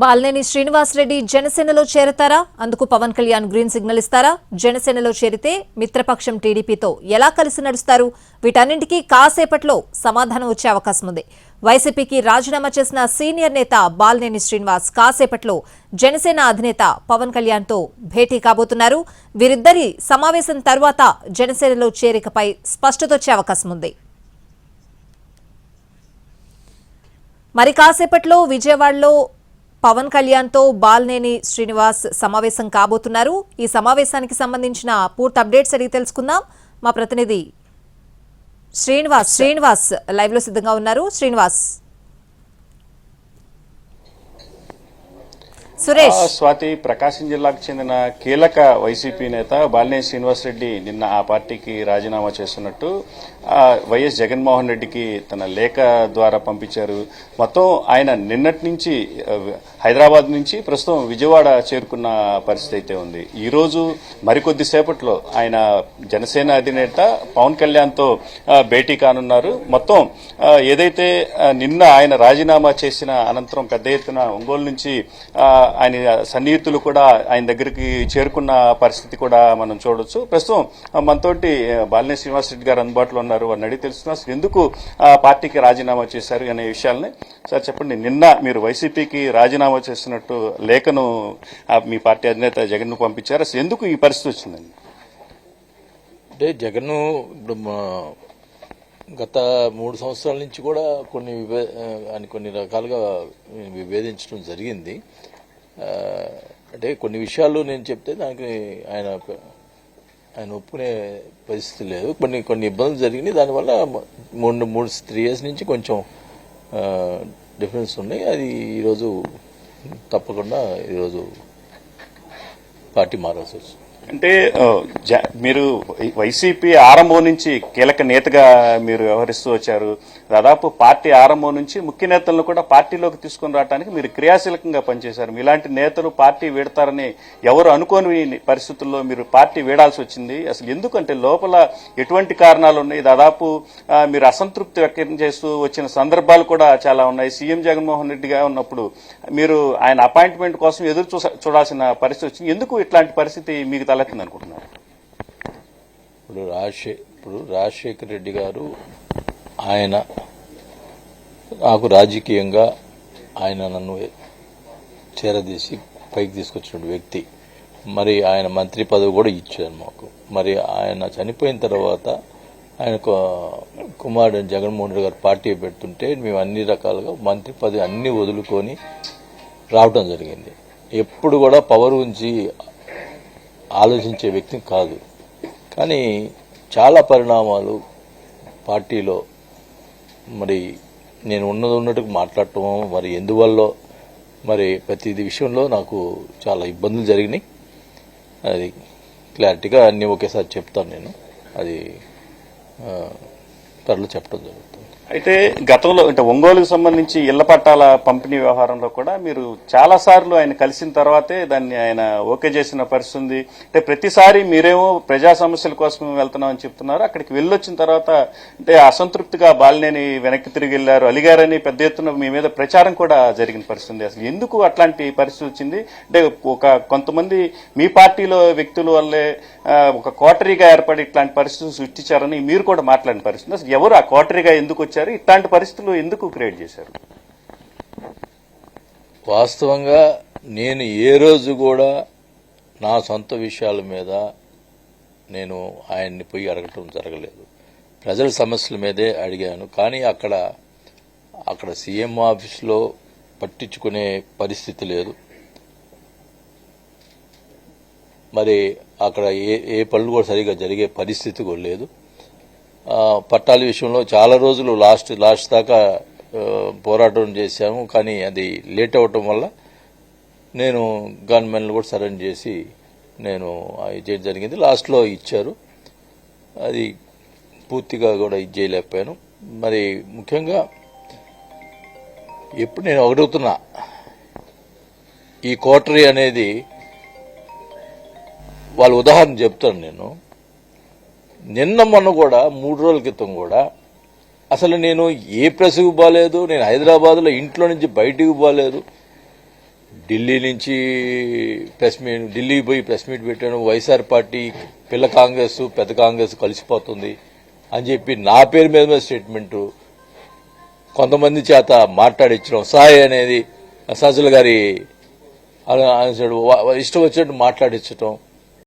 బాలినేని శ్రీనివాసరెడ్డి జనసేనలో చేరతారా? అందుకు Pawan Kalyan green signal ఇస్తారా? జనసేనలో చేరితే మిత్రపక్షం టీడీపీతో ఎలా కలిసి నడుస్తారు? వీటన్నింటికీ కాసేపట్లో సమాధానం వచ్చే అవకాశం ఉంది. వైసీపీకి రాజీనామా చేసిన సీనియర్ నేత బాలినేని శ్రీనివాస్ కాసేపట్లో జనసేన అధినేత పవన్ కళ్యాణ్తో భేటీ కాబోతున్నారు. వీరిద్దరి సమావేశం తర్వాత జనసేనలో చేరికపై స్పష్టత వచ్చే అవకాశం ఉంది. మరి కాసేపట్లో విజయవాడలో పవన్ కళ్యాణ్తో బాల్నేని శ్రీనివాస్ సమావేశం కాబోతున్నారు. ఈ సమావేశానికి సంబంధించిన పూర్తి అప్డేట్స్ అడిగి తెలుసుకుందాం. మా ప్రతినిధి శ్రీనివాస్ శ్రీనివాస్ లైవ్లో సిద్ధంగా ఉన్నారు. శ్రీనివాస్. సురేష్. స్వాతి ప్రకాశం జిల్లాకు చెందిన కీలక వైసీపీ నేత బాలినేని శ్రీనివాసరెడ్డి నిన్న ఆ పార్టీకి రాజీనామా చేస్తున్నట్టు వైఎస్ జగన్మోహన్ రెడ్డికి తన లేఖ ద్వారా పంపించారు. మొత్తం ఆయన నిన్నటి నుంచి హైదరాబాద్ నుంచి ప్రస్తుతం విజయవాడ చేరుకున్న పరిస్థితి అయితే ఉంది. ఈ రోజు మరికొద్ది సేపట్లో ఆయన జనసేన అధినేత పవన్ కళ్యాణ్తో భేటీ కానున్నారు. మొత్తం ఏదైతే నిన్న ఆయన రాజీనామా చేసిన అనంతరం పెద్ద ఎత్తున ఒంగోలు నుంచి ఆయన సన్నిహితులు కూడా ఆయన దగ్గరికి చేరుకున్న పరిస్థితి కూడా మనం చూడొచ్చు. ప్రస్తుతం మనతోటి బాలినేని శ్రీనివాస్ రెడ్డి గారు అందుబాటులో ఉన్నారు. వారిని అడిగి తెలుస్తున్నా ఎందుకు ఆ, పార్టీకి రాజీనామా చేశారు అనే విషయాల్ని సార్ చెప్పండి. నిన్న మీరు వైసీపీకి రాజీనామా చేస్తున్నట్టు లేఖను మీ పార్టీ అధినేత జగన్ను పంపించారు. అసలు ఎందుకు ఈ పరిస్థితి వచ్చిందండి? అంటే జగన్ ఇప్పుడు గత మూడు సంవత్సరాల నుంచి కూడా కొన్ని విభే అని కొన్ని రకాలుగా విభేదించడం జరిగింది. అంటే కొన్ని విషయాలు నేను చెప్తే దానికి ఆయన ఆయన ఒప్పుకునే పరిస్థితి లేదు. కొన్ని కొన్ని ఇబ్బందులు జరిగినాయి. దానివల్ల మూడు మూడు త్రీ ఇయర్స్ నుంచి కొంచెం డిఫరెన్స్ ఉన్నాయి. అది ఈరోజు తప్పకుండా ఈరోజు పార్టీ మారాల్సి వచ్చింది అంటే జ- మీరు వైసీపీ ఆరంభం నుంచి కీలక నేతగా మీరు వ్యవహరిస్తూ వచ్చారు. దాదాపు పార్టీ ఆరంభం నుంచి ముఖ్య నేతలను కూడా పార్టీలోకి తీసుకొని రావడానికి మీరు క్రియాశీలకంగా పనిచేశారు. మీలాంటి నేతలు పార్టీ వీడతారని ఎవరు అనుకోని పరిస్థితుల్లో మీరు పార్టీ వీడాల్సి వచ్చింది. అసలు ఎందుకంటే లోపల ఎటువంటి కారణాలు ఉన్నాయి? దాదాపు మీరు అసంతృప్తి వ్యక్తం చేస్తూ వచ్చిన సందర్భాలు కూడా చాలా ఉన్నాయి. సీఎం జగన్మోహన్ రెడ్డిగా ఉన్నప్పుడు మీరు ఆయన అపాయింట్మెంట్ కోసం ఎదురు చూస- చూడాల్సిన పరిస్థితి వచ్చింది. ఎందుకు ఇట్లాంటి పరిస్థితి మీకు తలెత్తుంది అనుకుంటున్నారు ఇప్పుడు రాజశే ఇప్పుడు రాజశేఖర్ రెడ్డి గారు ఆయన నాకు రాజకీయంగా ఆయన నన్ను చేరదీసి పైకి తీసుకొచ్చిన వ్యక్తి. మరి ఆయన మంత్రి పదవి కూడా ఇచ్చారు మాకు. మరి ఆయన చనిపోయిన తర్వాత ఆయన కుమారుడు జగన్మోహన్ రెడ్డి గారు పార్టీ పెడుతుంటే మేము అన్ని రకాలుగా మంత్రి పదవి అన్ని వదులుకొని రావడం జరిగింది. ఎప్పుడు కూడా పవర్ ఉంచి ఆలోచించే వ్యక్తి కాదు. కానీ చాలా పరిణామాలు పార్టీలో మరి నేను ఉన్నది ఉన్నట్టుకు మాట్లాడటం మరి ఎందువల్ల మరి ప్రతి విషయంలో నాకు చాలా ఇబ్బందులు జరిగినాయి. అది క్లారిటీగా అన్ని ఒకేసారి చెప్తాను నేను. అది త్వరలో చెప్పడం జరుగుతుంది. అయితే గతంలో అంటే ఒంగోలుకు సంబంధించి ఇళ్ళ పట్టాల పంపిణీ వ్యవహారంలో కూడా మీరు చాలా సార్లు ఆయన కలిసిన తర్వాతే దాన్ని ఆయన ఓకే చేసిన పరిస్థితి ఉంది. అంటే ప్రతిసారి మీరేమో ప్రజా సమస్యల కోసం వెళ్తున్నామని చెప్తున్నారు. అక్కడికి వెళ్ళొచ్చిన తర్వాత అంటే అసంతృప్తిగా బాలినేని వెనక్కి తిరిగి వెళ్ళారు అలిగారని పెద్ద ఎత్తున మీ మీద ప్రచారం కూడా జరిగిన పరిస్థితి అసలు ఎందుకు అట్లాంటి పరిస్థితి వచ్చింది? అంటే ఒక కొంతమంది మీ పార్టీలో వ్యక్తుల వల్లే ఒక కోటరీగా ఏర్పడి ఇట్లాంటి పరిస్థితులు సృష్టించారని మీరు కూడా మాట్లాడిన పరిస్థితి అసలు ఎవరు ఆ కోటరీగా ఎందుకు వచ్చారు? ఇట్లాంటి పరిస్థితులు ఎందుకు క్రియేట్ చేశారు? వాస్తవంగా నేను ఏ రోజు కూడా నా సొంత విషయాల మీద నేను ఆయన్ని పోయి అడగటం జరగలేదు. ప్రజల సమస్యల మీదే అడిగాను. కానీ అక్కడ అక్కడ సీఎం ఆఫీస్లో పట్టించుకునే పరిస్థితి లేదు. మరి అక్కడ ఏ ఏ పనులు కూడా సరిగా జరిగే పరిస్థితి కూడా లేదు. పట్టాల విషయంలో చాలా రోజులు లాస్ట్ లాస్ట్ దాకా పోరాటం చేశాము. కానీ అది లేట్ అవ్వటం వల్ల నేను గవర్నమెంట్ కూడా సరెండర్ చేసి నేను అది చేయడం జరిగింది. లాస్ట్లో ఇచ్చారు. అది పూర్తిగా కూడా ఇది చేయలేకపోయాను. మరి ముఖ్యంగా ఎప్పుడు నేను అడుగుతున్నా ఈ కోటరీ అనేది వాళ్ళ ఉదాహరణ చెప్తాను నేను. నిన్న మొన్న కూడా మూడు రోజుల క్రితం కూడా అసలు నేను ఏ ప్రెస్కి పోలేదు నేను హైదరాబాద్లో ఇంట్లో నుంచి బయటికి పోలేదు. ఢిల్లీ నుంచి ప్రెస్ మీట్ ఢిల్లీకి పోయి ప్రెస్ మీట్ పెట్టాను వైఎస్ఆర్ పార్టీ పిల్ల కాంగ్రెస్ పెద్ద కాంగ్రెస్ కలిసిపోతుంది అని చెప్పి నా పేరు మీద మీద స్టేట్మెంట్ కొంతమంది చేత మాట్లాడించడం సాయి అనేది సజ్జల గారి ఇష్టం వచ్చినట్టు మాట్లాడించటం